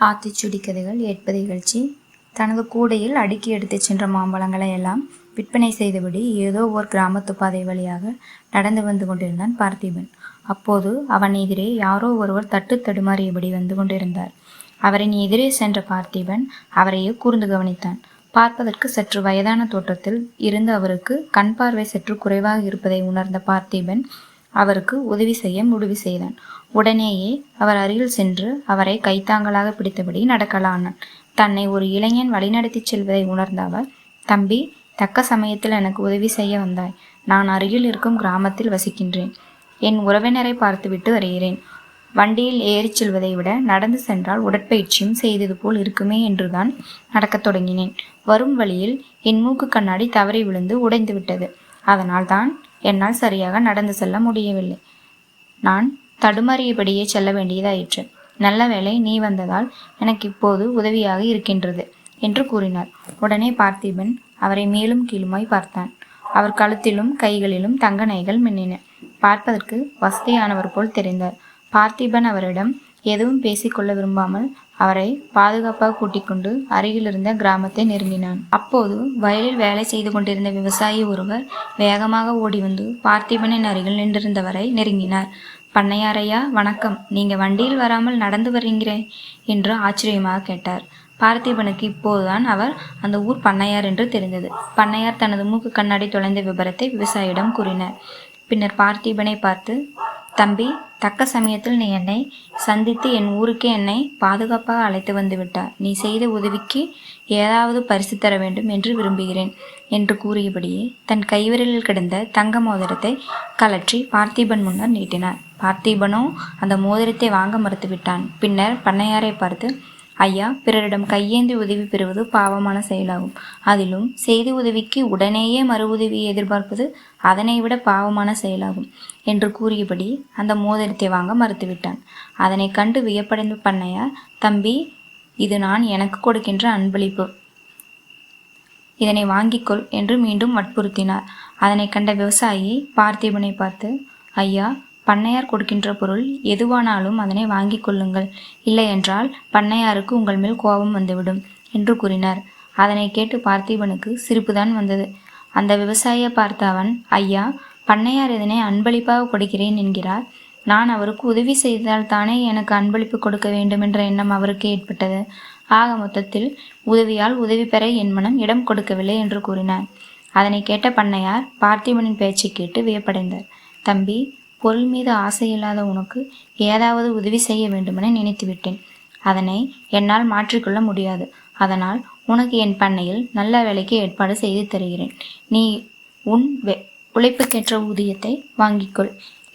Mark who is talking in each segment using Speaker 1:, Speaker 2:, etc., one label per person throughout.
Speaker 1: ஆத்திச்சுடி கதைகள் ஏற்பது நிகழ்ச்சி தனது கூடையில் அடுக்கி எடுத்துச் சென்ற மாம்பழங்களை எல்லாம் விற்பனை செய்தபடி ஏதோ ஓர் கிராமத்து பாதை வழியாக நடந்து வந்து கொண்டிருந்தான் பார்த்திபன். அப்போது அவன் எதிரே யாரோ ஒருவர் தட்டு தடுமாறியபடி வந்து கொண்டிருந்தார். அவரின் எதிரே சென்ற பார்த்திபன் அவரையே கூர்ந்து கவனித்தான். பார்ப்பதற்கு சற்று வயதான தோற்றத்தில் இருந்த அவருக்கு கண் பார்வை சற்று குறைவாக இருப்பதை உணர்ந்த பார்த்திபன் அவருக்கு உதவி செய்ய முடிவு செய்தான். உடனேயே அவர் அருகில் சென்று அவரை கைத்தாங்களாக பிடித்தபடி நடக்கலானான். தன்னை ஒரு இளைஞன் வழிநடத்திச் செல்வதை உணர்ந்த அவர் தம்பி தக்க சமயத்தில் எனக்கு உதவி செய்ய வந்தாய். நான் அருகில் இருக்கும் கிராமத்தில் வசிக்கின்றேன். என் உறவினரை பார்த்துவிட்டு வருகிறேன். வண்டியில் ஏறிச் செல்வதை விட நடந்து சென்றால் உடற்பயிற்சியும் செய்தது போல் இருக்குமே என்றுதான் நடக்கத் தொடங்கினேன். வரும் வழியில் என் மூக்கு கண்ணாடி தவறி விழுந்து உடைந்து விட்டது. அதனால் தான் என்னால் சரியாக நடந்து செல்ல முடியவில்லை. நான் தடுமாறியபடியே செல்ல வேண்டியதாயிற்று. நல்ல வேலை நீ வந்ததால் எனக்கு இப்போது உதவியாக இருக்கின்றது என்று கூறினார். உடனே பார்த்திபன் அவரை மேலும் கீழுமாய் பார்த்தான். அவர் கழுத்திலும் கைகளிலும் தங்க நகைகள் மின்னின. பார்ப்பதற்கு வசதியானவர் போல் தெரிந்தார். பார்த்திபன் அவரிடம் எதுவும் பேசிக்கொள்ள விரும்பாமல் அவரை பாதுகாப்பாக கூட்டிக் கொண்டு அருகில் இருந்த கிராமத்தை நெருங்கினான். அப்போது வயலில் வேலை செய்து கொண்டிருந்த விவசாயி ஒருவர் வேகமாக ஓடி வந்து பார்த்திபனின் அருகில் நின்றிருந்தவரை நெருங்கினார். பண்ணையாரையா வணக்கம். நீங்க வண்டியில் வராமல் நடந்து வர்றீங்களே? என்று ஆச்சரியமாக கேட்டார். பார்த்திபனுக்கு இப்போதுதான் அவர் அந்த ஊர் பண்ணையார் என்று தெரிந்தது. பண்ணையார் தனது மூக்கு கண்ணாடி தொலைந்த விபரத்தை விவசாயியிடம் கூறினார். பின்னர் பார்த்திபனை பார்த்து தம்பி தக்க சமயத்தில் நீ என்னை சந்தித்து என் ஊருக்கே என்னை பாதுகாப்பாக அழைத்து வந்து விட்டார் நீ செய்த உதவிக்கு ஏதாவது பரிசு தர வேண்டும் என்று விரும்புகிறேன் என்று கூறியபடியே தன் கைவிரலில் கிடந்த தங்க மோதிரத்தை கலற்றி பார்த்திபன் முன்னர் நீட்டினார் பார்த்திபனோ அந்த மோதிரத்தை வாங்க மறுத்துவிட்டான். பின்னர் பண்ணையாரை பார்த்து ஐயா பிறரிடம் கையேந்தி உதவி பெறுவது பாவமான செயலாகும். அதிலும் செய்தி உதவிக்கு உடனேயே மறு உதவியை எதிர்பார்ப்பது அதனை விட பாவமான செயலாகும் என்று கூறியபடி அந்த மோதிரத்தை வாங்க மறுத்துவிட்டான். அதனை கண்டு வியப்படைந்த பண்ணையார் தம்பி இது நான் எனக்கு கொடுக்கின்ற அன்பளிப்பு. இதனை வாங்கிக்கொள் என்று மீண்டும் வற்புறுத்தினார். அதனை கண்ட விவசாயி பார்த்திபனை பார்த்து ஐயா பண்ணையார் கொடுக்கின்ற பொருள் எதுவானாலும் அதனை வாங்கிக் கொள்ளுங்கள். இல்லையென்றால் பண்ணையாருக்கு உங்கள் மேல் கோபம் வந்துவிடும் என்று கூறினார். அதனை கேட்டு பார்த்திபனுக்கு சிரிப்புதான் வந்தது. அந்த விவசாயியை பார்த்த அவன் ஐயா பண்ணையார் இதனை அன்பளிப்பாக கொடுக்கிறேன் என்கிறார். நான் அவருக்கு உதவி செய்தால் தானே எனக்கு அன்பளிப்பு கொடுக்க வேண்டும் என்ற எண்ணம் அவருக்கு ஏற்பட்டது. ஆக மொத்தத்தில் உதவியால் உதவி பெற என் மனம் இடம் கொடுக்கவில்லை என்று கூறினார். அதனை கேட்ட பண்ணையார் பார்த்திபனின் பேச்சை கேட்டு வியப்படைந்தார். தம்பி பொருள் மீது ஆசை இல்லாத உனக்கு ஏதாவது உதவி செய்ய வேண்டுமென நினைத்துவிட்டேன் அதனை என்னால் மாற்றிக்கொள்ள முடியாது. அதனால் உனக்கு என் பண்ணையில் நல்ல வேலைக்கு ஏற்பாடு செய்து தருகிறேன். நீ உன் வெ உழைப்புக்கேற்ற ஊதியத்தை வாங்கிக்கொள்.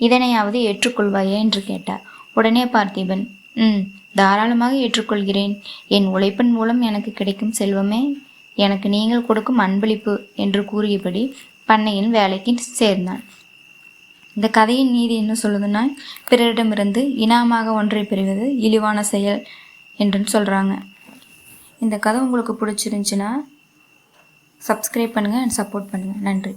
Speaker 1: இதனையாவது ஏற்றுக்கொள்வாயே என்று கேட்டார். உடனே பார்த்திபன் ம் தாராளமாக ஏற்றுக்கொள்கிறேன். என் உழைப்பின் மூலம் எனக்கு கிடைக்கும் செல்வமே எனக்கு நீங்கள் கொடுக்கும் அன்பளிப்பு என்று கூறியபடி பண்ணையின் வேலைக்கு சேர்ந்தான். இந்த கதையின் நீதி என்ன சொல்லுதுன்னா பிறரிடமிருந்து இனாமாக ஒன்றை பெறுவது இழிவான செயல் என்றுன்னு சொல்கிறாங்க இந்த கதை உங்களுக்கு பிடிச்சிருந்துச்சின்னா சப்ஸ்கிரைப் பண்ணுங்கள் அண்ட் சப்போர்ட் பண்ணுங்கள் நன்றி.